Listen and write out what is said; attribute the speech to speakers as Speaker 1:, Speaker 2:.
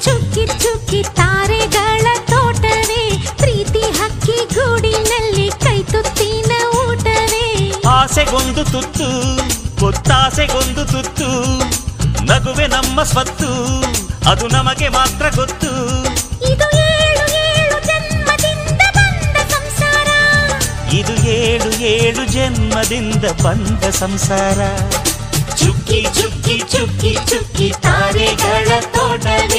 Speaker 1: ಚುಕ್ಕಿ ಚುಕ್ಕಿ ತಾರೆಗಳ ತೋಟವೇ ಪ್ರೀತಿ ಹಕ್ಕಿ ಗೂಡಿನಲ್ಲಿ ಕೈ ತುತ್ತಿನ ಊಟವೇ.
Speaker 2: ಆಸೆಗೊಂದು ತುತ್ತು ಗೊತ್ತಾಸೆಗೊಂದು ತುತ್ತು ನಗುವೆ ನಮ್ಮ ಸ್ವತ್ತು ಅದು ನಮಗೆ ಮಾತ್ರ ಗೊತ್ತು.
Speaker 1: ಇದು ಏಳು ಏಳು ಜನ್ಮದಿಂದ ಬಂದ ಸಂಸಾರ.
Speaker 2: ಇದು ಏಳು ಏಳು ಜನ್ಮದಿಂದ ಬಂದ ಸಂಸಾರ. ಚುಕ್ಕಿ ಚುಕ್ಕಿ ಚುಕ್ಕಿ ಚುಕ್ಕಿ ತಾರೆಗಳ ತೋಟವೇ.